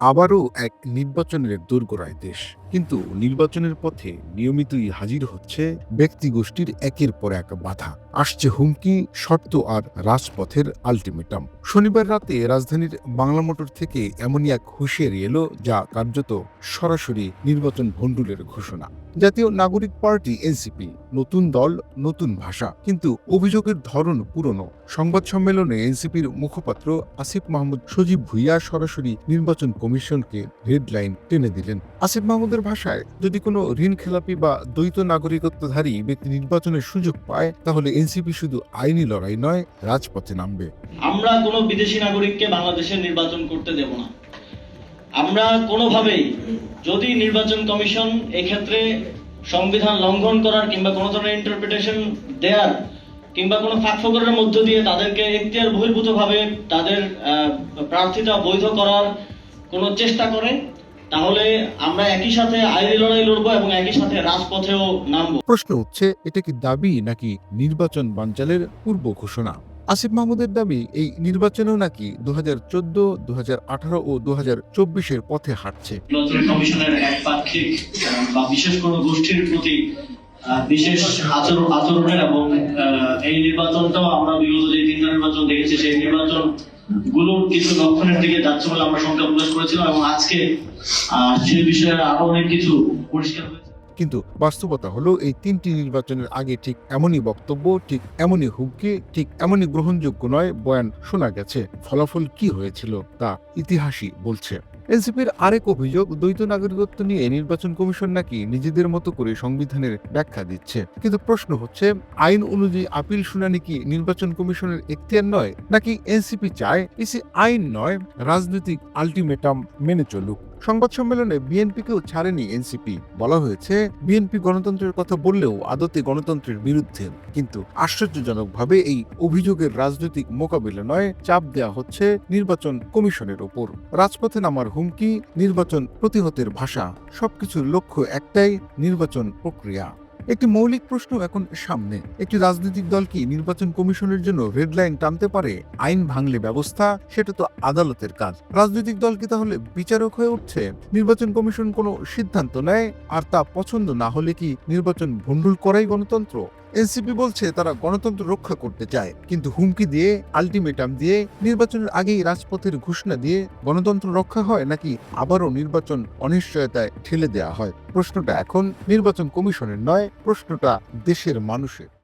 আবারও এক নির্বাচনের দোরগোড়ায় দেশ। কিন্তু নির্বাচনের পথে নিয়মিতই হাজির হচ্ছে ব্যক্তিগোষ্ঠীর একের পর এক বাধা। আসছে হুমকি, শর্ত আর রাজপথের আলটিমেটাম। শনিবার রাতে রাজধানীর বাংলা মোটর থেকে এমনই এক হুঁশিয়ারি এলো যা কার্যত সরাসরি নির্বাচন ভণ্ডুলের ঘোষণা। জাতীয় নাগরিক পার্টি, এনসিপি, নতুন দল, নতুন ভাষা, কিন্তু অভিযোগের ধরন পুরনো। সংবাদ সম্মেলনে এনসিপির মুখপাত্র আসিফ মাহমুদ সজীব ভুইয়া সরাসরি নির্বাচন কমিশনকে হেডলাইন টেনে দিলেন। আসিফ মাহমুদের ভাষায় যদি কোনো ঋণ খেলাপি বা দ্বৈত নাগরিকত্বধারী ব্যক্তি নির্বাচনের সুযোগ পায়, তাহলে এনসিপি শুধু আইনি লড়াই নয়, রাজপথে নামবে। আমরা কোনো বিদেশি নাগরিককে বাংলাদেশে নির্বাচন করতে দেব না। আমরা কোনোভাবেই যদি নির্বাচন কমিশন এক্ষেত্রে সংবিধান লঙ্ঘন করার কিংবা কোনো ধরনের ইন্টারপ্রিটেশন দেয়ার কিংবা কোনো ফাঁকফোকরের মধ্য দিয়ে তাদেরকে এখতিয়ার বহির্ভূতভাবে তাদের প্রার্থিতা বৈধ করার কোনো চেষ্টা করে তাহলে আমরা একই সাথে আইনি লড়াই লড়বো এবং একই সাথে রাজপথেও নামবো। প্রশ্ন উঠছে এটা কি দাবি নাকি নির্বাচন বানচালের পূর্ব ঘোষণা? আসিফ মাহমুদের দাবি এই নির্বাচনেও নাকি দু হাজার চোদ্দ দু হাজার আঠারো ও দু হাজার চব্বিশের পথে হাঁটছে। নির্বাচন কমিশনের একপাক্ষিক বা বিশেষ কোনো গোষ্ঠীর প্রতি বিশেষ আচরণ আচরণের এবং এই নির্বাচনটাও আমরা বিগত যে তিনটা নির্বাচন দেখেছি সেই নির্বাচন কিছু লক্ষণের দিকে যাচ্ছে বলে আমরা সংখ্যা প্রকাশ করেছিলাম এবং আজকে সে বিষয়ে আরও অনেক কিছু পরিষ্কার কিন্তু বাস্তবতা হলো এই তিনটি নির্বাচনের আগে ঠিক এমনই বক্তব্য, ঠিক এমনই হুমকি, ঠিক এমনই গ্রহণযোগ্য নয় বয়ান শোনা গেছে। ফলাফল কি হয়েছিল তা ইতিহাসই বলছে। এনসিপির আরেক অভিযোগ, দ্বৈত নাগরিকত্ব নিয়ে নির্বাচন কমিশন নাকি নিজেদের মতো করে সংবিধানের ব্যাখ্যা দিচ্ছে। কিন্তু প্রশ্ন হচ্ছে, আইন অনুযায়ী আপিল শুনানি কি নির্বাচন কমিশনের এখতিয়ার নয়, নাকি এনসিপি চায় ইসি আইন নয়, রাজনৈতিক আলটিমেটাম মেনে চলুক? সংবাদ সম্মেলনে বিএনপিকেও ছাড়েনি এনসিপি। বলা হয়েছে, বিএনপি গণতন্ত্রের কথা বললেও আদতে গণতন্ত্রের বিরুদ্ধে। কিন্তু আশ্চর্যজনকভাবে এই অভিযোগের রাজনৈতিক মোকাবিলা নয়, চাপ দেয়া হচ্ছে নির্বাচন কমিশনের ওপর। রাজপথে নামার হুমকি, নির্বাচন প্রতিহতের ভাষা, সবকিছুর লক্ষ্য একটাই, নির্বাচন প্রক্রিয়া। একটি মৌলিক প্রশ্ন এখন সামনে। একটি রাজনৈতিক দল কি নির্বাচন কমিশনের জন্য রেড লাইন টানতে পারে? আইন ভাঙলে ব্যবস্থা? সেটা তো আদালতের কাজ। রাজনৈতিক দল কি তাহলে বিচারক হয়ে উঠছে? নির্বাচন কমিশন কোনো সিদ্ধান্ত নেয়? আর তা পছন্দ না হলে কি নির্বাচন ভণ্ডুল করাই গণতন্ত্র? এনসিপি বলছে তারা গণতন্ত্র রক্ষা করতে চায়, কিন্তু হুমকি দিয়ে আলটিমেটাম দিয়ে, নির্বাচনের আগেই রাজপথের ঘোষণা দিয়ে গণতন্ত্র রক্ষা হয় নাকি আবারও নির্বাচন অনিশ্চয়তায় ঠেলে দেয়া হয়? প্রশ্নটা এখন নির্বাচন কমিশনের নয়, প্রশ্নটা দেশের মানুষের।